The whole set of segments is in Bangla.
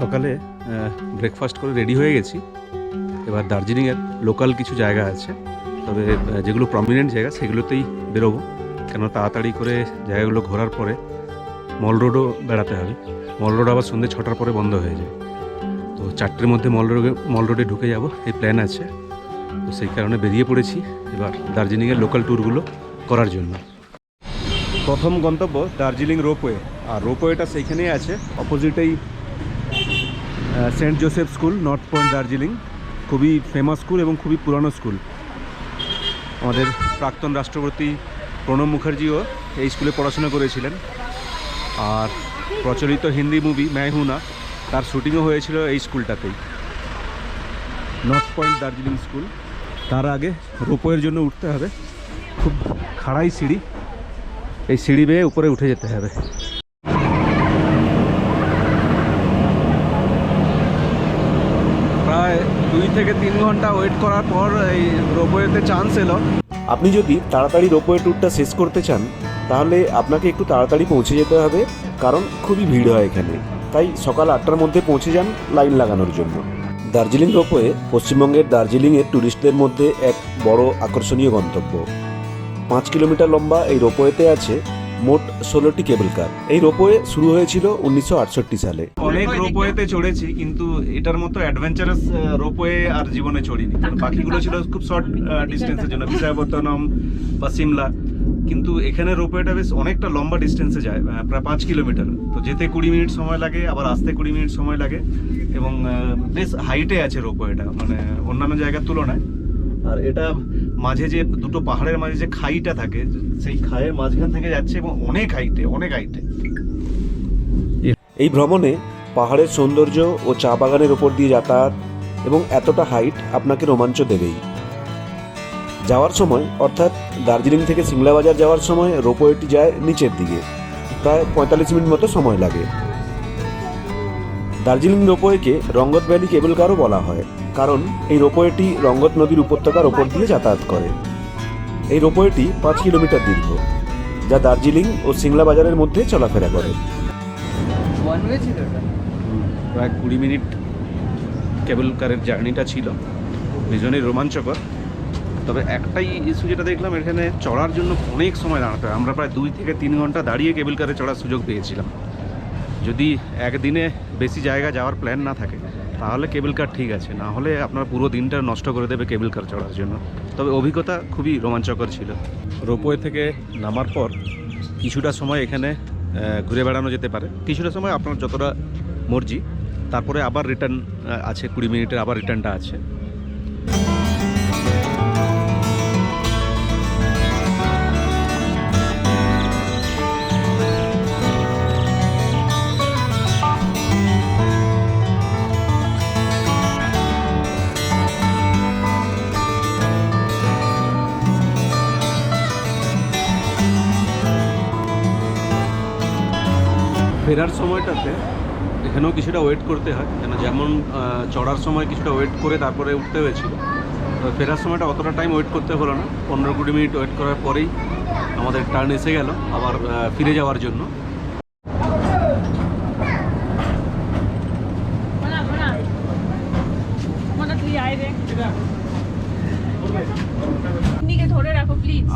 সকালে ব্রেকফাস্ট করে রেডি হয়ে গেছি। এবার দার্জিলিংয়ের লোকাল কিছু জায়গা আছে। তবে যেগুলো প্রমিনেন্ট জায়গা, সেগুলোতেই বেরোবো। কেন তাড়াতাড়ি করে জায়গাগুলো ঘোরার পরে মল রোডও বেড়াতে হবে। মল রোড আবার সন্ধ্যে ছটার পরে বন্ধ হয়ে যায়। তো চারটের মধ্যে মল রোডে মল রোডে ঢুকে যাব, এই প্ল্যান আছে। তো সেই কারণে বেরিয়ে পড়েছি এবার দার্জিলিংয়ের লোকাল ট্যুরগুলো করার জন্য। প্রথম গন্তব্য দার্জিলিং রোপওয়ে আর রোপওয়েটা সেইখানেই আছে অপোজিটেই Saint Joseph school, North Point Darjeeling. খুবই ফেমাস স্কুল এবং খুবই পুরানো স্কুল। আমাদের প্রাক্তন রাষ্ট্রপতি প্রণব মুখার্জিও এই স্কুলে পড়াশোনা করেছিলেন। আর প্রচলিত হিন্দি মুভি ম্যাহুনা, তার শুটিংও হয়েছিল এই স্কুলটাতেই। North Point Darjeeling school. তার আগে রোপওয়ের জন্য উঠতে হবে। খুব খাড়াই সিঁড়ি। এই সিঁড়ি বেয়ে উপরে উঠে যেতে হবে প্রায় দুই থেকে তিন ঘণ্টা ওয়েট করার পর এই রোপওয়েতে চান্স এলো। আপনি যদি তাড়াতাড়ি রোপওয়ে ট্যুরটা শেষ করতে চান, তাহলে আপনাকে একটু তাড়াতাড়ি পৌঁছে যেতে হবে, কারণ খুবই ভিড় হয় এখানে। তাই সকাল আটটার মধ্যে পৌঁছে যান লাইন লাগানোর জন্য। দার্জিলিং রোপওয়ে পশ্চিমবঙ্গের দার্জিলিংয়ের ট্যুরিস্টদের মধ্যে এক বড় আকর্ষণীয় গন্তব্য। পাঁচ কিলোমিটার লম্বা এই রোপওয়েতে আছে মোট ষোলোটি কেবল কার। এই রোপওয়ে শুরু হয়েছিল উনিশশো আটষট্টি সালে। অনেক রোপওয়েতে চড়েছি কিন্তু এটার মতো অ্যাডভেঞ্চারাস রোপওয়ে আর জীবনে চড়িনি। কারণ বাকিগুলো ছিল খুব শর্ট ডিস্টেন্সের জন্য। বিশাখাপত্তনম বা সিমলা। কিন্তু এখানে রোপওয়েটা বেশ অনেকটা লম্বা ডিস্টেন্সে যায় প্রায় পাঁচ কিলোমিটার। তো যেতে কুড়ি মিনিট সময় লাগে আবার আসতে কুড়ি মিনিট সময় লাগে। এবং বেশ হাইটে আছে রোপওয়েটা। মানে অন্যান্য জায়গার তুলনায় আর এটা মাঝে যে দুটো পাহাড়ের মাঝে যে খাইটা থাকে, সেই খাইয়ের মাঝখান থেকে যাচ্ছে এবং অনেক হাইটে অনেক হাইটে। এই ভ্রমণে পাহাড়ের সৌন্দর্য ও চা বাগানের ওপর দিয়ে যাতায়াত এবং এতটা হাইট আপনাকে রোমাঞ্চ দেবেই। যাওয়ার সময়, অর্থাৎ দার্জিলিং থেকে সিমলা বাজার যাওয়ার সময়, রোপওয়েটি যায় নিচের দিকে। প্রায় পঁয়তাল্লিশ মিনিট মতো সময় লাগে। দার্জিলিং রোপওয়েকে রঙ্গত ভ্যালি কেবল কারও বলা হয় কারণ এই রোপওয়েটি রঙ্গত নদীর উপত্যকার ওপর দিয়ে যাতায়াত করে। এই রোপওয়েটি পাঁচ কিলোমিটার দীর্ঘ যা দার্জিলিং ও সিংলা বাজারের মধ্যে চলাফেরা করে। প্রায় কুড়ি মিনিট কেবল কারের জার্নিটা ছিল ভীষণই রোমাঞ্চকর। তবে একটাই ইস্যু যেটা দেখলাম এখানে চড়ার জন্য অনেক সময় দাঁড়াতে হয়। আমরা প্রায় দুই থেকে তিন ঘণ্টা দাঁড়িয়ে কেবল কারে চড়ার সুযোগ পেয়েছিলাম। যদি একদিনে বেশি জায়গা যাওয়ার প্ল্যান না থাকে, তাহলে কেবল কার ঠিক আছে। না হলে আপনার পুরো দিনটা নষ্ট করে দেবে কেবল কার চড়ার জন্য। তবে অভিজ্ঞতা খুবই রোমাঞ্চকর ছিল। রোপওয়ে থেকে নামার পর কিছুটা সময় এখানে ঘুরে বেড়ানো যেতে পারে। কিছুটা সময় আপনার যতটা মর্জি। তারপরে আবার রিটার্ন আছে, কুড়ি মিনিটের আবার রিটার্নটা আছে। ফেরার সময়টাতে এখানেও কিছুটা ওয়েট করতে হয়। কেন যেমন চড়ার সময় কিছুটা ওয়েট করে তারপরে উঠতে হয়েছিল। তো ফেরার সময়টা অতটা টাইম ওয়েট করতে হলো না। পনেরো কুড়ি মিনিট ওয়েট করার পরেই আমাদের টার্ন এসে গেল আবার ফিরে যাওয়ার জন্য।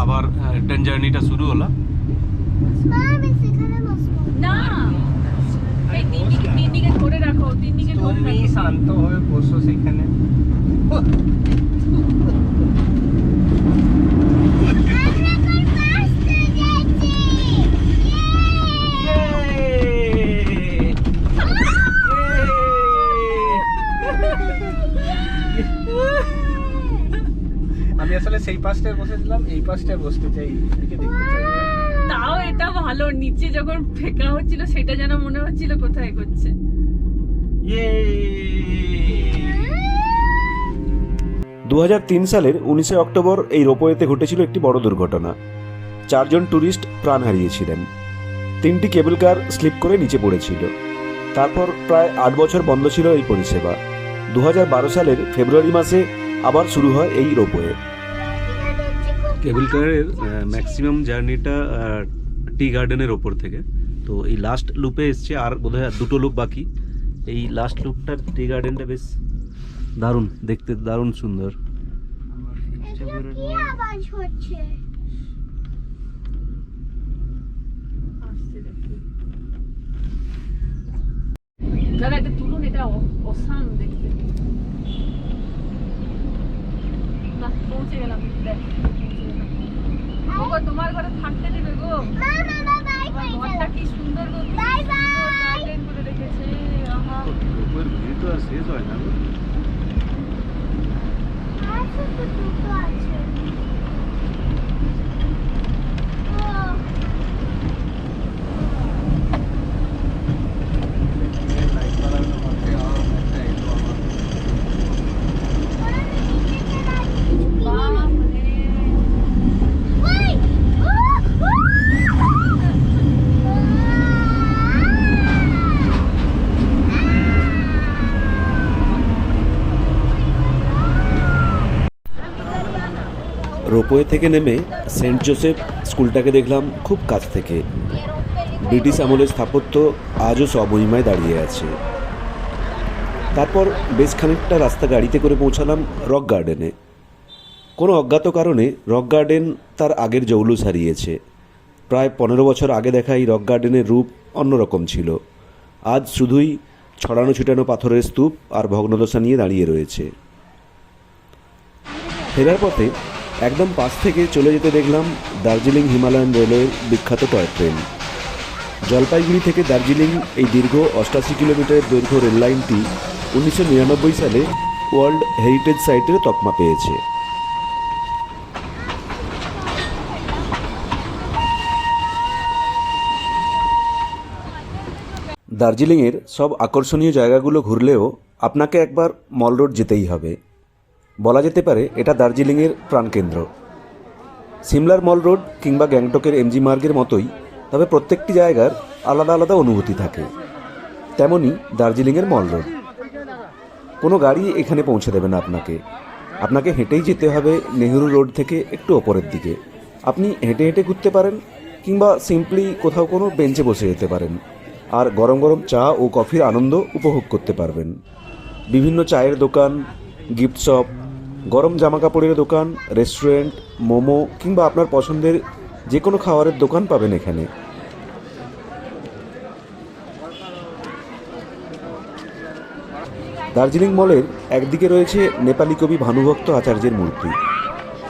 আবার রিটার্ন জার্নিটা শুরু হলো। তুমি রাখো। শান্ত হয়ে বসো সেখানে। আমি আসলে সেই পাশটায় বসেছিলাম এই পাশটায় বসতে চাই এদিকে দেখতে চাই। এটা ভালো নিচে যখন ফেকা হচ্ছিল সেটা যেন মনে হচ্ছিল কোথায় করছে। দু সালের উনিশে অক্টোবর এই রোপওয়েতে ঘটেছিল একটি বড় দুর্ঘটনা। চারজন ট্যুরিস্ট প্রাণ হারিয়েছিলেন। তিনটি কেবল কার স্লিপ করে নিচে পড়েছিল। তারপর প্রায় আট বছর বন্ধ ছিল এই পরিষেবা। দু হাজার বারো সালের ফেব্রুয়ারি মাসে আবার শুরু হয় এই রোপওয়ে। কেবল কারের ম্যাক্সিমাম জার্নিটা টি গার্ডেনের ওপর থেকে। তো এই লাস্ট লুপে এসছে আর বোধহয় দুটো লুপ বাকি। এই লাস্ট লুকটার টি গার্ডেনটা বেশ দারুণ, দেখতে দারুণ সুন্দর। দেখতে। পৌঁছে গেলাম, দেখ। ওগো, তোমার ঘরে থাকতে দেবে গো। মা মা বাই তোমার ঘরটা কি সুন্দর গো করে রেখেছে আহা। ভিড় তো শেষ হয় না আছে তো আছে ও বাপরে ওই ও রোপওয়ে থেকে নেমে সেন্ট জোসেফ স্কুলটাকে দেখলাম খুব কাছ থেকে। ব্রিটিশ আমলের স্থাপত্য আজও স্বমহিমায় দাঁড়িয়ে আছে। তারপর বেশ খানিকটা রাস্তা গাড়িতে করে পৌঁছালাম রক গার্ডেনে। কোনো অজ্ঞাত কারণে রক গার্ডেন তার আগের জৌলুস হারিয়েছে প্রায় পনেরো বছর আগে দেখা এই রক গার্ডেনের রূপ অন্যরকম ছিল। আজ শুধুই ছড়ানো ছিটানো পাথরের স্তূপ আর ভগ্নদশা নিয়ে দাঁড়িয়ে রয়েছে। ফেরার পথে একদম পাশ থেকে চলে যেতে দেখলাম দার্জিলিং হিমালয়ান রেলওয়ের বিখ্যাত টয় ট্রেন। জলপাইগুড়ি থেকে দার্জিলিং এই দীর্ঘ অষ্টাশি কিলোমিটার দৈর্ঘ্য রেল লাইনটি উনিশশো নিরানব্বই সালে ওয়ার্ল্ড হেরিটেজ সাইটের তকমা পেয়েছে। দার্জিলিংয়ের সব আকর্ষণীয় জায়গাগুলো ঘুরলেও আপনাকে একবার মল রোড যেতেই হবে। বলা যেতে পারে এটা দার্জিলিংয়ের প্রাণকেন্দ্র। সিমলার মল রোড কিংবা গ্যাংটকের এমজি মার্গের মতোই, তবে প্রত্যেকটি জায়গার আলাদা আলাদা অনুভূতি থাকে। তেমনই দার্জিলিংয়ের মল রোড। কোনো গাড়ি এখানে পৌঁছে দেবে না আপনাকে। আপনাকে হেঁটেই যেতে হবে নেহেরু রোড থেকে একটু ওপরের দিকে। আপনি হেঁটে হেঁটে ঘুরতে পারেন কিংবা সিম্পলি কোথাও কোনো বেঞ্চে বসে যেতে পারেন। আর গরম গরম চা ও কফির আনন্দ উপভোগ করতে পারবেন। বিভিন্ন চায়ের দোকান, গিফট শপ গরম জামা কাপড়ের দোকান রেস্টুরেন্ট মোমো কিংবা আপনার পছন্দের যে কোনো খাবারের দোকান পাবেন এখানে। দার্জিলিং মলের একদিকে রয়েছে নেপালি কবি ভানুভক্ত আচার্যের মূর্তি।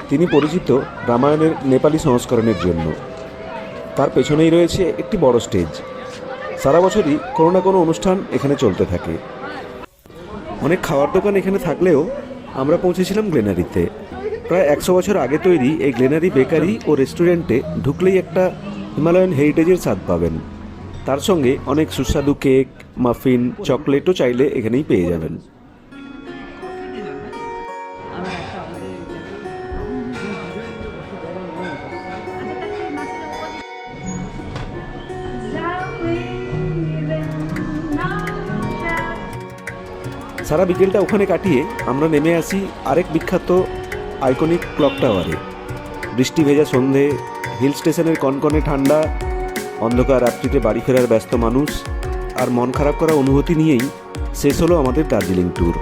তিনি পরিচিত রামায়ণের নেপালি সংস্করণের জন্য। তার পেছনেই রয়েছে একটি বড় স্টেজ সারা বছরই কোনো না কোনো অনুষ্ঠান এখানে চলতে থাকে। অনেক খাওয়ার দোকান এখানে থাকলেও আমরা পৌঁছেছিলাম গ্লেনারিতে। প্রায় একশো বছর আগে তৈরি এই গ্লেনারি বেকারি ও রেস্টুরেন্টে ঢুকলেই একটা হিমালয়ান হেরিটেজের স্বাদ পাবেন। তার সঙ্গে অনেক সুস্বাদু কেক, মাফিন, চকলেটও চাইলে এখানেই পেয়ে যাবেন। সারা বিকেলটা ওখানে কাটিয়ে আমরা নেমে আসি আরেক বিখ্যাত আইকনিক ক্লক টাওয়ারে। বৃষ্টি ভেজা সন্ধে, হিল স্টেশনের কনকনে ঠান্ডা, অন্ধকার রাত্রিতে বাড়ি ফেরার ব্যস্ত মানুষ, আর মন খারাপ করার অনুভূতি নিয়েই শেষ হলো আমাদের দার্জিলিং ট্যুর।